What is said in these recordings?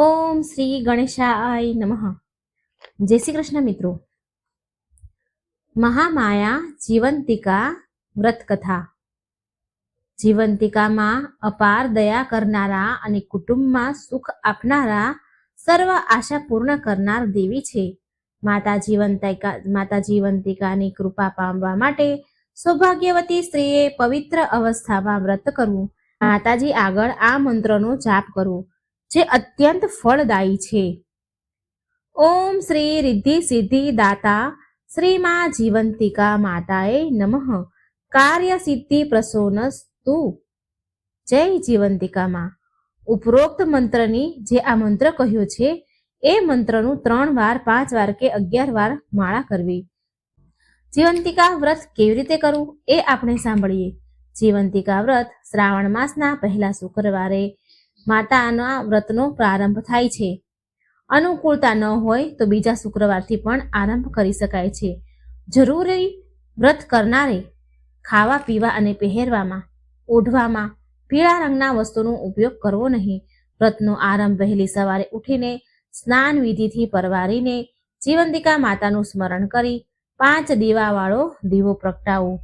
ઓમ શ્રી ગણેશાય નમઃ. જય શ્રી કૃષ્ણ મિત્રો. મહામાયા જીવંતિકા વ્રત કથા જીવંતિકામાં અપાર દયા કરનારા અને કુટુંબમાં સુખ આપનારા સર્વ આશા પૂર્ણ કરનાર દેવી છે. માતા જીવંતિકા, માતા જીવંતિકાની કૃપા પામવા માટે સૌભાગ્યવતી સ્ત્રીએ પવિત્ર અવસ્થામાં વ્રત કરવું. માતાજી આગળ આ મંત્રનો જાપ કરવો. જે અત્યંત ફળદાયી છે. ઓમ શ્રી રિદ્ધિ સિદ્ધિ દાતા શ્રી માં જીવંતિકા માતાએ નમઃ. કાર્ય સિદ્ધિ પ્રસોનસ્તુ. જય જીવંતિકામાં ઉપરોક્ત મંત્રની જે આ મંત્ર કહ્યો છે, એ મંત્રનું ત્રણ વાર, પાંચ વાર કે અગિયાર વાર માળા કરવી. જીવંતિકા વ્રત કેવી રીતે કરવું, એ આપણે સાંભળીએ. જીવંતિકા વ્રત શ્રાવણ માસના પહેલા શુક્રવારે માતાના વ્રતનો પ્રારંભ થાય છે. અનુકૂળતા ન હોય તો બીજા શુક્રવારથી પણ આરંભ કરી શકાય છે. જરૂરી વ્રત કરનારે ખાવા, પીવા અને પહેરવામાં, ઓઢવામાં, પીળા રંગના વસ્તુનો ઉપયોગ કરવો નહીં. વ્રતનો આરંભ વહેલી સવારે ઉઠીને, સ્નાન વિધિથી પરવારીને, જીવંતિકા માતાનું સ્મરણ કરી, પાંચ દીવાવાળો દીવો પ્રગટાવો.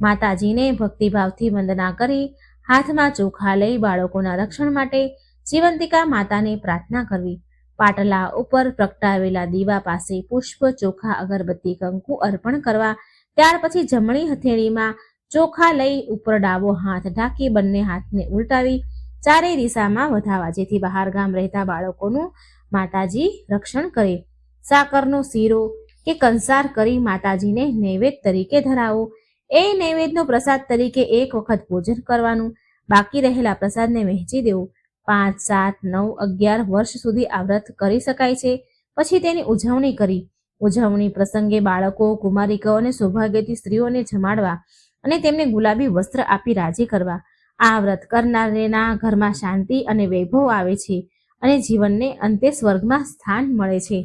માતાજીને ભક્તિભાવથી વંદના કરી હાથમાં ચોખા લઈ બાળકોના રક્ષણ માટે જીવંતિકા માતાને પ્રાર્થના કરવી. પાટલા ઉપર પ્રગટાવેલા દીવા પાસે પુષ્પ, ચોખા, અગરબત્તી, કંકુ અર્પણ કરવા. ત્યાર પછી જમણી હથેળીમાં ચોખા લઈ ઉપર ડાબો હાથ ઢાંકી બંને હાથને ઉલટાવી ચારેય દિશામાં વધાવા જેથી બહાર ગામ રહેતા બાળકોનું માતાજી રક્ષણ કરે. સાકરનો શીરો કે કંસાર કરી માતાજીને નૈવેદ્ય તરીકે ધરાવો. એ નૈવેદ્યનો પ્રસાદ તરીકે એક વખત ભોજન કરવાનું. બાકી રહેલા પ્રસાદને વહેંચી દેવું. પાંચ, સાત, નવ, અગિયાર વર્ષ સુધી આ વ્રત કરી શકાય છે. પછી તેની ઉજવણી કરી. ઉજવણી પ્રસંગે બાળકો, કુમારિકાઓ અને સૌભાગ્યતી સ્ત્રીઓને જમાડવા અને તેમને ગુલાબી વસ્ત્ર આપી રાજી કરવા. આ વ્રત કરનારેના ઘરમાં શાંતિ અને વૈભવ આવે છે અને જીવનને અંતે સ્વર્ગમાં સ્થાન મળે છે.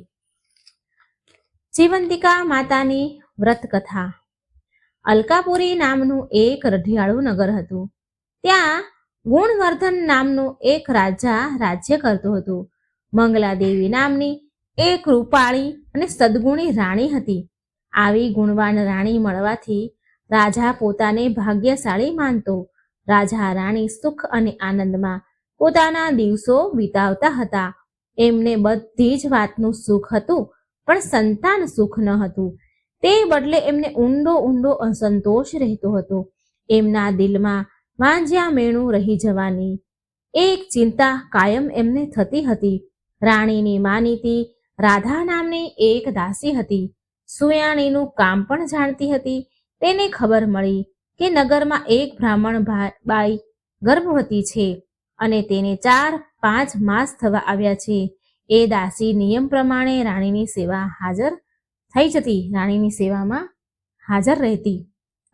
જીવંતિકા માતાની વ્રત કથા અલકાપુરી નામનું એક રઢિયાળું નગર હતું. ત્યાં ગુણવર્ધન નામનો એક રાજા રાજ્ય કરતો હતો. મંગલા દેવી નામની એક રૂપાળી અને સદગુણી રાણી હતી. આવી ગુણવાન રાણી મળવાથી રાજા પોતાને ભાગ્યશાળી માનતો. રાજા રાણી સુખ અને આનંદમાં પોતાના દિવસો વિતાવતા હતા. એમને બધી જ વાતનું સુખ હતું, પણ સંતાન સુખ ન હતું. તે બદલે એમને ઊંડો ઊંડો અસંતોષ રહેતો હતો. એમના દિલમાં વાંજ્યા મેણું રહી જવાની. એક ચિંતા કાયમ એમને થતી હતી. રાણીની માનીતી રાધા નામની એક દાસી હતી. સુયાણીનું કામ પણ જાણતી હતી. તેને ખબર મળી કે નગરમાં એક બ્રાહ્મણ બાઈ ગર્ભવતી છે અને તેને ચાર પાંચ માસ થવા આવ્યા છે. એ દાસી નિયમ પ્રમાણે રાણીની સેવા હાજર થઈ જતી. રાણીની સેવામાં હાજર રહેતી.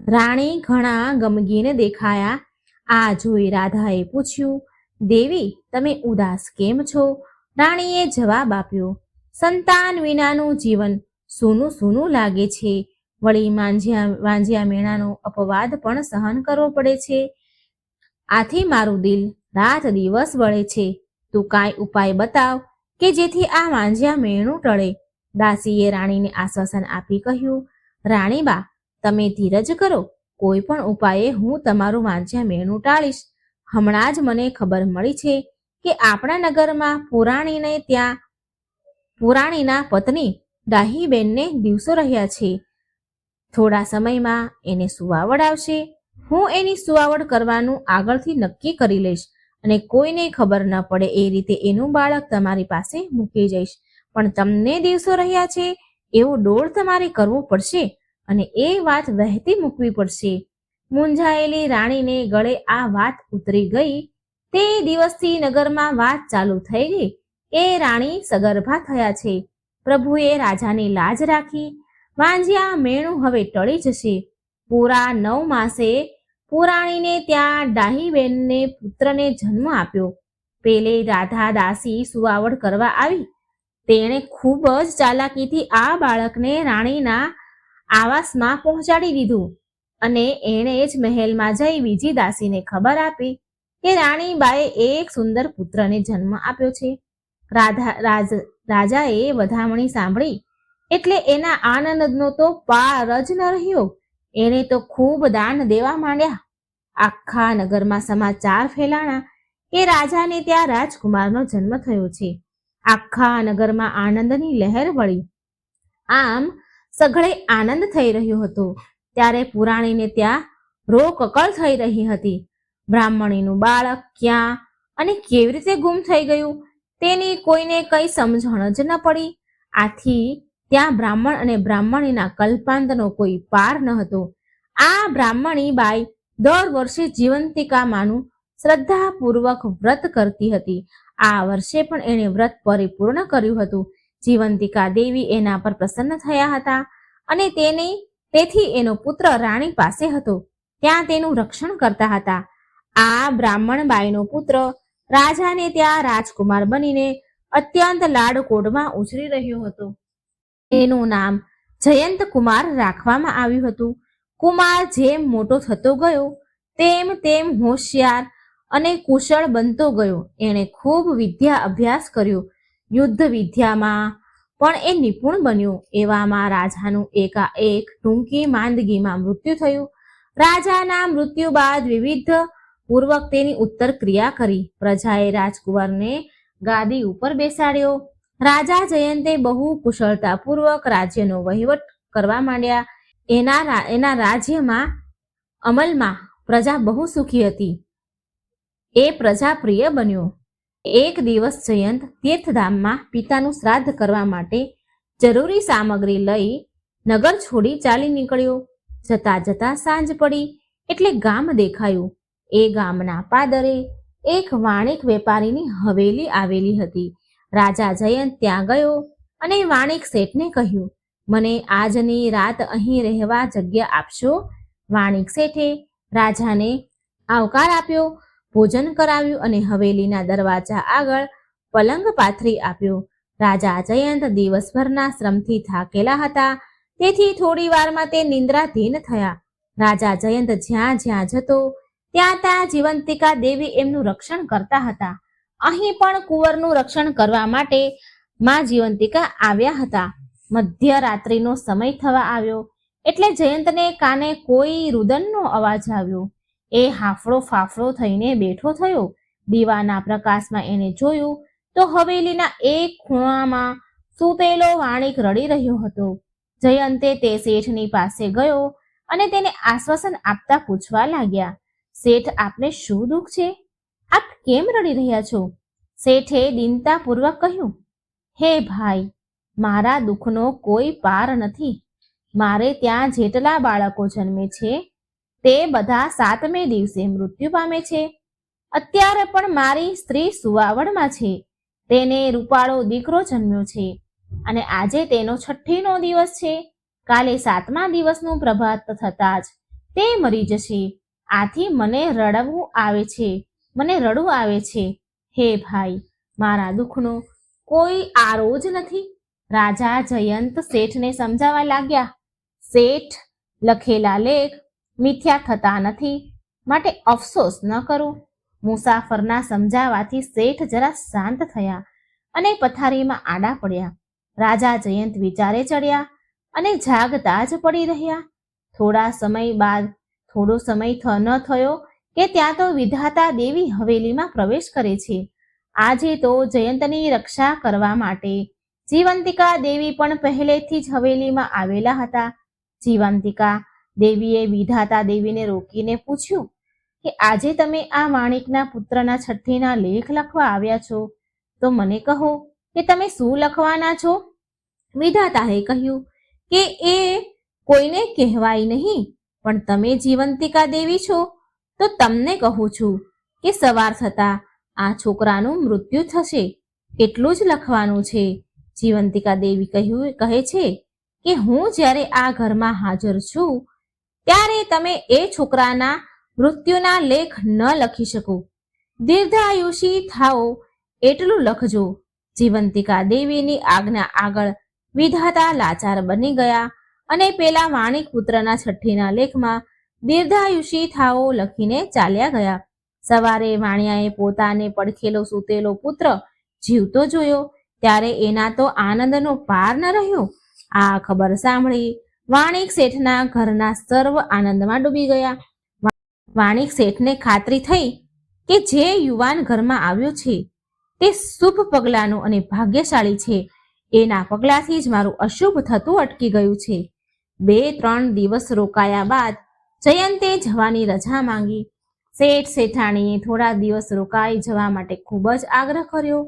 રાણી ઘણા ગમગીને દેખાયા આ જોઈ રાધાએ પૂછ્યું, દેવી, તમે ઉદાસ કેમ છો? રાણીએ જવાબ આપ્યો, સંતાન વિનાનું જીવન સૂનું સૂનું લાગે છે. વળી માંજ્યા વાંજ્યા મેણાનો અપવાદ પણ સહન કરવો પડે છે. આથી મારું દિલ રાત દિવસ વળે છે. તું કાંઈ ઉપાય બતાવ કે જેથી આ માંજ્યા મેણું ટળે. દાસીએ રાણીને આશ્વાસન આપી કહ્યું, રાણીબા, તમે ધીરજ કરો. કોઈ પણ ઉપાયે હું તમારું વાંચ્યા મેણું ટાળીશ. હમણાં જ મને ખબર મળી છે કે આપણા નગરમાં પુરાણીને ત્યાં પુરાણીના પત્ની ડાહીબેનને દિવસો રહ્યા છે. થોડા સમયમાં એને સુવાવડ આવશે. હું એની સુવાવડ કરવાનું આગળથી નક્કી કરી લઈશ અને કોઈને ખબર ન પડે એ રીતે એનું બાળક તમારી પાસે મૂકી જઈશ. પણ તમને દિવસો રહ્યા છે, એવો ડોળ તમારે કરવો પડશે. અને એ વાત વહેતી મૂકવી પડશે. મૂંઝાયેલી રાણીને ગળે આ વાત ઉતરી ગઈ. તે દિવસથી નગરમાં વાત ચાલુ થઈ ગઈ. એ રાણી સગર્ભા થયા છે. પ્રભુએ રાજાની લાજ રાખી. વાંજિયા મેણું હવે ટળી જશે. પૂરા નવ માસે પુરાણીને ત્યાં ડાહીબેનને પુત્રને જન્મ આપ્યો. પેલે રાધા દાસી સુવાવડ કરવા આવી. તેણે ખૂબ જ ચાલાકીથી આ બાળકને રાણીના આવાસમાં પહોંચાડી દીધું અને એણે જ મહેલમાં જઈ બીજી દાસીને ખબર આપી કે રાણીબાએ એક સુંદર પુત્રને જન્મ આપ્યો છે. રાધા, રાજ, રાજાએ વધામણી સાંભળી એટલે એના આનંદનો તો પાર જ ન રહ્યો. એને તો ખૂબ દાન દેવા માંડ્યા. આખા નગરમાં સમાચાર ફેલાણા કે રાજાને ત્યાં રાજકુમારનો જન્મ થયો છે. આખા નગરમાં આનંદની લહેર વળી. આમ સઘળે આનંદ થઈ રહ્યો હતો. ત્યારે પુરાણીને ત્યાં રોકકળ થઈ રહી હતી. બ્રાહ્મણીનું બાળક ક્યાં અને કેવી રીતે ગુમ થઈ ગયું તેની કોઈને કઈ સમજણ જ ન પડી. આથી ત્યાં બ્રાહ્મણ અને બ્રાહ્મણીના કલ્પાંતનો કોઈ પાર ન હતો. આ બ્રાહ્મણી બાઈ દર વર્ષે જીવંતિકામાંનું શ્રદ્ધાપૂર્વક વ્રત કરતી હતી. આ વર્ષે પણ એણે વ્રત પરિપૂર્ણ કર્યું હતું. જીવંતિકા દેવી એના પર પ્રસન્ન થયા હતા અને તેની, તેથી એનો પુત્ર રાણી પાસે હતો. ત્યાં તેનું રક્ષણ કરતા હતા. આ બ્રાહ્મણ બાઈનો પુત્ર રાજાને ત્યાં રાજકુમાર બનીને અત્યંત લાડકોડમાં ઉછરી રહ્યો હતો. એનું નામ જયંત કુમાર રાખવામાં આવ્યું હતું. કુમાર જેમ મોટો થતો ગયો, તેમ તેમ હોશિયાર અને કુશળ બનતો ગયો. એણે ખૂબ વિદ્યા અભ્યાસ કર્યો. યુદ્ધ વિદ્યામાં પણ એ નિપુણ બન્યું. એવામાં રાજાનું એકાએક ટૂંકી માંદગીમાં મૃત્યુ થયું. રાજાના મૃત્યુ બાદ વિવિધ પૂર્વક તેની ઉત્તર ક્રિયા કરી. પ્રજાએ રાજકુમારને ગાદી ઉપર બેસાડ્યો. રાજા જયંતે બહુ કુશળતાપૂર્વક રાજ્યનો વહીવટ કરવા માંડ્યા. એના એના રાજ્યમાં અમલમાં પ્રજા બહુ સુખી હતી. એ પ્રજા પ્રિય બન્યો. એક દિવસ જયંત તીર્થધામમાં પિતાનું શ્રાદ્ધ કરવા માટે જરૂરી સામગ્રી લઈ નગર છોડી ચાલી નીકળ્યો. જતા જતા સાંજ પડી એટલે ગામ દેખાયું. એ ગામના પાદરે એક વાણિક વેપારીની હવેલી આવેલી હતી. રાજા જયંત ત્યાં ગયો અને વાણિક શેઠને કહ્યું, મને આજની રાત અહીં રહેવા જગ્યા આપશો? વાણિક શેઠે રાજાને આવકાર આપ્યો ભોજન કરાવ્યું અને હવેલીના દરવાજા આગળ પલંગ પાથરી આપ્યો. રાજા જયંત દિવસભરના શ્રમથી થાકેલા હતા. તેથી થોડી વારમાં તે નિંદ્રાધીન થયા. રાજા જયંત જ્યાં જ્યાં જતો, ત્યાં ત્યાં જીવંતિકા દેવી એમનું રક્ષણ કરતા હતા. અહીં પણ કુંવરનું રક્ષણ કરવા માટે માં જીવંતિકા આવ્યા હતા. મધ્યરાત્રિનો સમય થવા આવ્યો, એટલે જયંતને કાને કોઈ રુદનનો અવાજ આવ્યો. એ હાફળો ફાફડો થઈને બેઠો થયો. દીવાના પ્રકાશમાં એને જોયું તો હવેલીના એક ખૂણામાં સૂતેલો વાણિક રડી રહ્યો હતો. જયંતે તે શેઠની પાસે ગયો અને તેને આશ્વાસન આપતા પૂછવા લાગ્યા, શેઠ, આપને શું દુઃખ છે? આપ કેમ રડી રહ્યા છો? શેઠે દીનતાપૂર્વક કહ્યું, હે ભાઈ, મારા દુઃખનો કોઈ પાર નથી. મારે ત્યાં જેટલા બાળકો જન્મે છે તે બધા સાતમે દિવસે મૃત્યુ પામે છે. અત્યારે પણ મારી સ્ત્રી સુવાવડમાં છે. તેને રૂપાળો દીકરો જન્મ્યો છે અને આજે તેનો છઠ્ઠીનો દિવસ છે. કાલે સાતમા દિવસનું પ્રભાત થતાં જ તે મરી જશે. આથી મને રડવું આવે છે. મને રડવું આવે છે. હે ભાઈ, મારા દુઃખનો કોઈ આરો જ નથી. રાજા જયંત શેઠને સમજાવવા લાગ્યા. શેઠ લખેલા લેખ મિથ્યા થતા નથી. માટે અફસોસ ન કરો. મુસાફરના સમજાવાથી શેઠ જરા શાંત થયા અને પથારીમાં આડા પડ્યા. રાજા જયંત વિચારે ચડ્યા અને જાગતા જ પડી રહ્યા. થોડા સમય બાદ, થોડો સમય ન થયો કે ત્યાં તો વિધાતા દેવી હવેલીમાં પ્રવેશ કરે છે. આજે તો જયંતની રક્ષા કરવા માટે જીવંતિકા દેવી પણ પહેલેથી જ હવેલીમાં આવેલા હતા. જીવંતિકા દેવીએ વિધાતા દેવીને રોકીને પૂછ્યું કે આજે તમે આ માણિકના પુત્રના છઠ્ઠીના લેખ લખવા આવ્યા છો? તો મને કહો કે તમે શું લખવાના છો? વિધાતાએ કહ્યું કે એ કોઈને કહેવાય નહીં, પણ તમે જીવંતિકા દેવી છો. તો તમને કહું છું કે સવાર થતા આ છોકરાનું મૃત્યુ થશે. એટલું જ લખવાનું છે. જીવંતિકા દેવી કહ્યું, કહે છે કે હું જ્યારે આ ઘરમાં હાજર છું ત્યારે તમે એ છોકરાના મૃત્યુના લેખ ન લખી શકો. દીર્ઘાયુષી થાઓ એટલું લખજો. જીવંતિકા દેવીની આજ્ઞા આગળ વિધાતા લાચાર બની ગયા અને પેલા વાણિક પુત્રના છઠ્ઠીના લેખમાં દીર્ઘાયુષી થાઓ લખીને ચાલ્યા ગયા. સવારે વાણિયાએ પોતાને પડખેલો સૂતેલો પુત્ર જીવતો જોયો. ત્યારે એના તો આનંદનો પાર ન રહ્યો. આ ખબર સાંભળી વાણિક શેઠના ઘરના સર્વ આનંદમાં ડૂબી ગયા. વાણિક શેઠને ખાતરી થઈ કે જે યુવાન ઘરમાં આવ્યો છે તે શુભ પગલાંનું અને ભાગ્યશાળી છે. એના પગલાથી જ મારું અશુભ થતું અટકી ગયું છે. બે ત્રણ દિવસ રોકાયા બાદ જયંતે જવાની રજા માંગી. શેઠ શેઠાણીએ થોડા દિવસ રોકાઈ જવા માટે ખૂબ જ આગ્રહ કર્યો.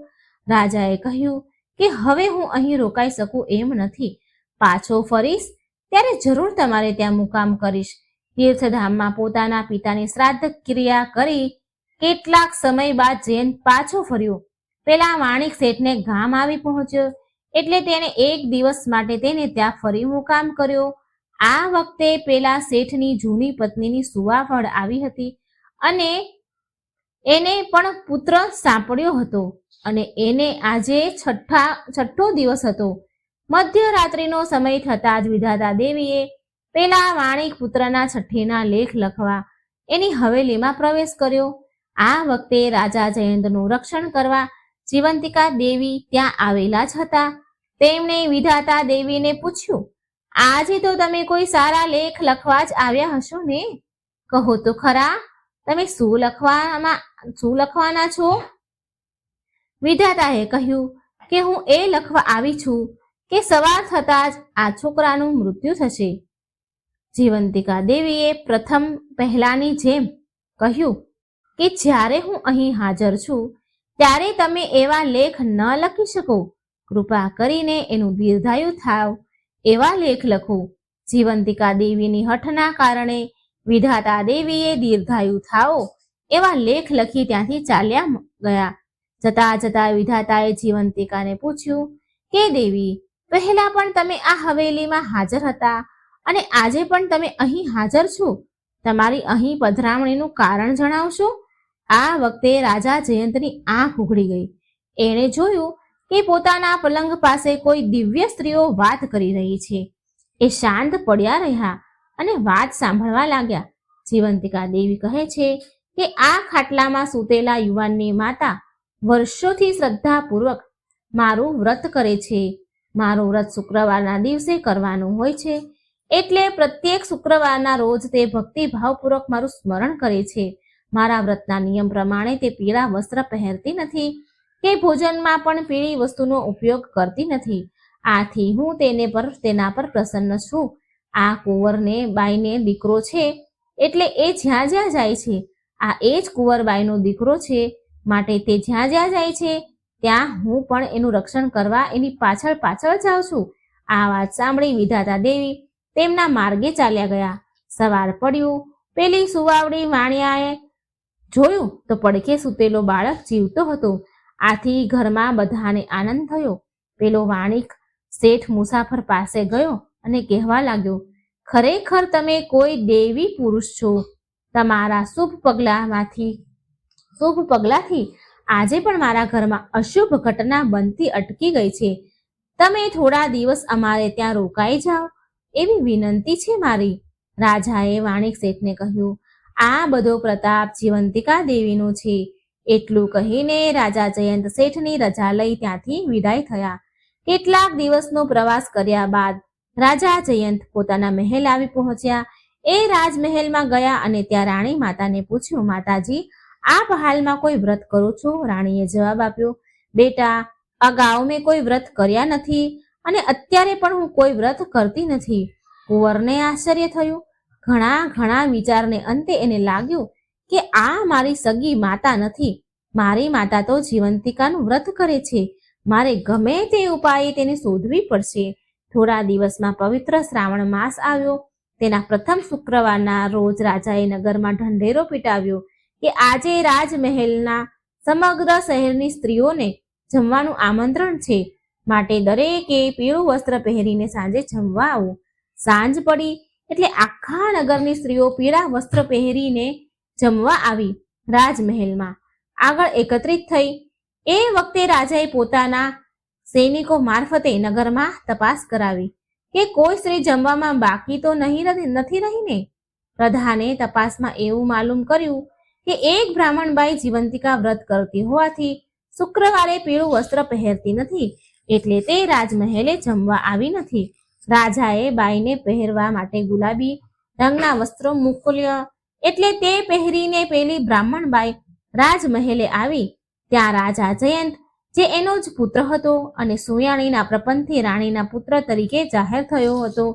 રાજાએ કહ્યું કે હવે હું અહીં રોકાઈ શકું એમ નથી. પાછો ફરીશ ત્યારે જરૂર તમારે ત્યાં મુકામ કરીશ. તીર્થધામમાં પોતાના પિતાની શ્રાદ્ધ ક્રિયા કરી કેટલાક સમય બાદ જૈન પાછો ફર્યો. પેલા વાણિક શેઠને ગામ આવી પહોંચ્યો. એટલે તેણે એક દિવસ માટે તેને ત્યાં ફરી મુકામ કર્યો. આ વખતે પેલા શેઠની જૂની પત્નીની સુવાફળ આવી હતી અને એને પણ પુત્ર સાંપડ્યો હતો અને એને આજે છઠ્ઠા, છઠ્ઠો દિવસ હતો. મધ્યરાત્રિનો સમય થતા જ વિધાતા દેવીએ પેલા વાણિક પુત્રના છઠ્ઠીના લેખ લખવા એની હવેલીમાં પ્રવેશ કર્યો. આ વખતે રાજા જયંતનું રક્ષણ કરવા જીવંતિકા દેવી ત્યાં આવેલા જ હતા. તેમણે વિધાતા દેવીને પૂછ્યું, આજે તો તમે કોઈ સારા લેખ લખવા જ આવ્યા હશો ને? કહો તો ખરા, તમે શું લખવામાં, શું લખવાના છો? વિધાતાએ કહ્યું કે હું એ લખવા આવી છું કે સવાર થતાં જ આ છોકરાનું મૃત્યુ થશે. જીવંતિકા દેવીએ પ્રથમ પહેલાની જેમ કહ્યું કે જ્યારે હું અહીં હાજર છું, ત્યારે તમે એવા લેખ ન લખી શકો. કૃપા કરીને એનું દીર્ઘાયુ થાવ. એવા લેખ લખો. જીવંતિકા દેવીની હઠના કારણે વિધાતા દેવીએ દીર્ઘાયુ થાઓ. એવા લેખ લખી ત્યાંથી ચાલ્યા ગયા. જતા જતા વિધાતાએ જીવંતિકાને પૂછ્યું, કે દેવી પહેલા પણ તમે આ હવેલીમાં હાજર હતા અને આજે પણ તમે અહીં હાજર છો. તમારી અહીં પધરામણીનું કારણ જણાવશો? આ વખતે રાજા જયંતની આંખ ઉઘડી ગઈ. એણે જોયું કે પોતાના પલંગ પાસે કોઈ દિવ્ય સ્ત્રીઓ વાત કરી રહી છે. એ શાંત પડ્યા રહ્યા અને વાત સાંભળવા લાગ્યા. જીવંતિકા દેવી કહે છે કે આ ખાટલામાં સૂતેલા યુવાનની માતા વર્ષોથી શ્રદ્ધાપૂર્વક મારું વ્રત કરે છે. મારું વ્રત શુક્રવારના દિવસે કરવાનું હોય છે. એટલે પ્રત્યેક શુક્રવારના રોજ તે ભક્તિભાવપૂર્વક મારું સ્મરણ કરે છે. મારા વ્રતના નિયમ પ્રમાણે તે પીળા વસ્ત્ર પહેરતી નથી કે ભોજનમાં પણ પીળી વસ્તુનો ઉપયોગ કરતી નથી. આથી હું તેને પર, તેના પર પ્રસન્ન છું. આ કુંવરને, બાઈને દીકરો છે. એટલે એ જ્યાં જ્યાં જાય છે. આ એ જ કુંવરબાઈનો દીકરો છે. માટે તે જ્યાં જ્યાં જાય છે ત્યાં હું પણ એનું રક્ષણ કરવા એની પાછળ પાછળ જાઉં છું. આ વાત સાંભળી વિધાતા દેવી તેમના માર્ગે ચાલ્યા ગયા. સવાર પડ્યું. પેલી સુવાવડી વાણિયાએ જોયું તો પડખે સૂતેલો બાળક જીવતો હતો. આથી ઘરમાં બધાને આનંદ થયો. પેલો વાણિક શેઠ મુસાફર પાસે ગયો અને કહેવા લાગ્યો, ખરેખર તમે કોઈ દેવી પુરુષ છો. તમારા શુભ પગલામાંથી, શુભ પગલાથી આજે પણ મારા ઘરમાં અશુભ ઘટના બનતી અટકી ગઈ છે. તમે થોડા દિવસ અમારે ત્યાં રોકાઈ જાઓ, એવી વિનંતી છે મારી. રાજાએ વાણિક શેઠને કહ્યું, આ બધો પ્રતાપ જીવંતિકા દેવીનો છે. એટલું કહીને રાજા જયંત શેઠની રજા લઈ ત્યાંથી વિદાય થયા. કેટલાક દિવસનો પ્રવાસ કર્યા બાદ રાજા જયંત પોતાના મહેલ આવી પહોંચ્યા. એ રાજમહેલમાં ગયા અને ત્યાં રાણી માતાને પૂછ્યું, માતાજી આપ હાલમાં કોઈ વ્રત કરો છો? રાણીએ જવાબ આપ્યો, બેટા, અગાઉ મેં કોઈ વ્રત કર્યા નથી અને અત્યારે પણ હું કોઈ વ્રત કરતી નથી. કુંવરને આશ્ચર્ય થયું. ઘણા ઘણા વિચારને અંતે એને લાગ્યું કે આ મારી સગી માતા નથી. મારી માતા તો જીવંતિકાનું વ્રત કરે છે. મારે ગમે તે ઉપાયે તેને શોધવી પડશે. થોડા દિવસમાં પવિત્ર શ્રાવણ માસ આવ્યો. તેના પ્રથમ શુક્રવારના રોજ રાજાએ નગરમાં ઢંઢેરો પીટાવ્યો. કે આજે રાજમહેલના સમગ્ર શહેરની સ્ત્રીઓને જમવાનું આમંત્રણ છે. માટે દરેકે પીળું વસ્ત્ર પહેરીને સાંજે જમવા આવું. સાંજ પડી એટલે આખા નગરની સ્ત્રીઓ પીળા વસ્ત્ર પહેરીને જમવા આવી રાજમહેલમાં. આગળ એકત્રિત થઈ એ વખતે રાજાએ પોતાના સૈનિકો મારફતે નગરમાં તપાસ કરાવી કે કોઈ સ્ત્રી જમવામાં બાકી તો નહીં નથી રહીને? પ્રધાને તપાસમાં એવું માલુમ કર્યું કે એક બ્રાહ્મણબાઈ જીવંતિકા વ્રત કરતી હોવાથી શુક્રવારે પીળું વસ્ત્ર પહેરતી નથી, એટલે તે રાજમહેલે જમવા આવી નથી. રાજાએ બાઈને પહેરવા માટે ગુલાબી રંગના વસ્ત્રો મોકલ્યા, એટલે તે પહેરીને પેલી બ્રાહ્મણ બાઈ રાજમહેલે આવી. ત્યાં રાજા જયંત, જે એનો જ પુત્ર હતો અને સુયાણીના પ્રપંચથી રાણીના પુત્ર તરીકે જાહેર થયો હતો,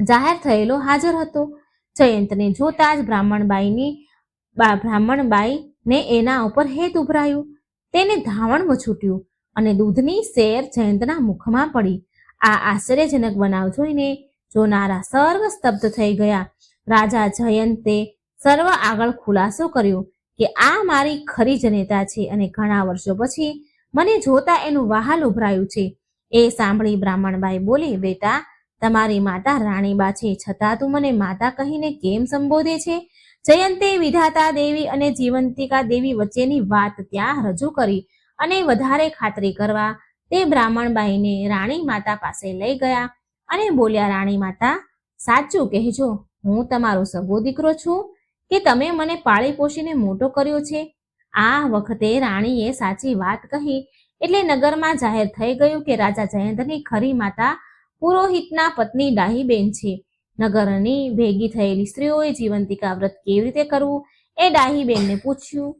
જાહેર થયેલો હાજર હતો. જયંતને જોતા જ બ્રાહ્મણબાઈની બા બ્રાહ્મણબાઈ ને એના ઉપર હેત ઉભરાયું. તેને ધાવણમાં છૂટ્યું અને દૂધની શેર જયંતના મુખમાં પડી. આ આશ્ચર્યજનક બનાવ જોઈને જોનારા સર્વ સ્તબ્ધ થઈ ગયા. રાજા જયંતે સર્વ આગળ ખુલાસો કર્યો કે આ મારી ખરી જનેતા છે અને ઘણા વર્ષો પછી મને જોતા એનું વહાલ ઉભરાયું છે. એ સાંભળી બ્રાહ્મણબાઈ બોલી, બેટા, તમારી માતા રાણીબા છે, છતાં તું મને માતા કહીને કેમ સંબોધે છે? જયંતે વિધાતા દેવી અને જીવંતિકા દેવી વચ્ચેની વાત ત્યાં રજૂ કરી અને વધારે ખાતરી કરવા તે બ્રાહ્મણબાઈને રાણી માતા પાસે લઈ ગયા અને બોલ્યા, રાણી માતા, સાચું કહેજો. હું તમારો સગો દીકરો છું કે તમે મને પાળી પોષીને મોટો કર્યો છે? આ વખતે રાણીએ સાચી વાત કહી એટલે નગરમાં જાહેર થઈ ગયું કે રાજા જયંતની ખરી માતા પુરોહિતના પત્ની ડાહીબેન છે. નગરની ભેગી થયેલી સ્ત્રીઓએ જીવંતિકા વ્રત કેવી રીતે કરવું? એ ડાહીબેનને પૂછ્યું.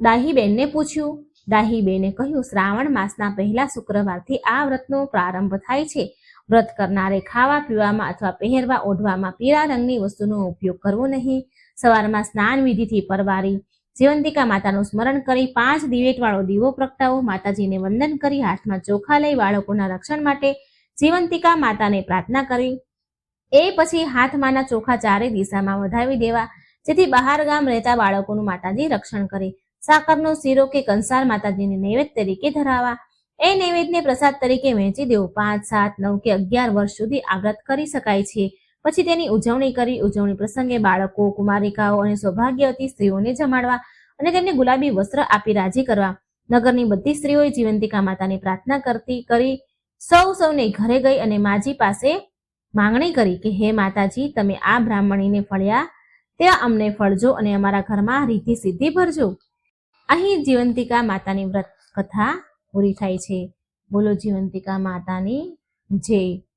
ડાહીબેનને પૂછ્યું. ડાહીબેને કહ્યું, શ્રાવણ માસના પહેલા શુક્રવારથી આ વ્રતનો પ્રારંભ થાય છે. વ્રત કરનારે ખાવા પીવામાં અથવા પહેરવા ઓઢવામાં પીળા રંગની વસ્તુનો ઉપયોગ કરવો નહીં. સવારમાં સ્નાન વિધિથી પરવારી. જીવંતિકા માતાનું સ્મરણ કરી પાંચ દિવેટવાળો દીવો પ્રગટાવો. માતાજીને વંદન કરી હાથમાં ચોખા લઈ બાળકોના રક્ષણ માટે જીવંતિકા માતાને પ્રાર્થના કરી. એ પછી હાથમાંના ચોખા ચારે દિશામાં વધાવી દેવા, જેથી બહાર ગામ રહેતા બાળકોનું માતાજી રક્ષણ કરે. સાકરનો શીરો કે કંસાર માતાજીને નૈવેદ્ય તરીકે ધરાવા. એ નૈવેદ્યને પ્રસાદ તરીકે વહેંચી દેવો. પાંચ, સાત, નવ કે અગિયાર વર્ષ સુધી આ વ્રત કરી શકાય છે. પછી તેની ઉજવણી કરી, ઉજવણી પ્રસંગે બાળકો, કુમારિકાઓ અને સૌભાગ્યવતી સ્ત્રીઓને જમાડવા અને તેમને ગુલાબી વસ્ત્ર આપી રાજી કરવા. નગરની બધી સ્ત્રીઓએ જીવંતિકા માતાની પ્રાર્થના કરતી કરી. સૌ સૌને ઘરે ગઈ અને માજી પાસે માંગણી કરી કે, હે માતાજી, તમે આ બ્રાહ્મણીને ફળ્યા તે અમને ફળજો અને અમારા ઘરમાં રીતિ સિદ્ધિ ભરજો. અહીં જીવંતિકા માતાની વ્રત કથા પૂરી થાય છે. બોલો જીવંતિકા માતાની જય.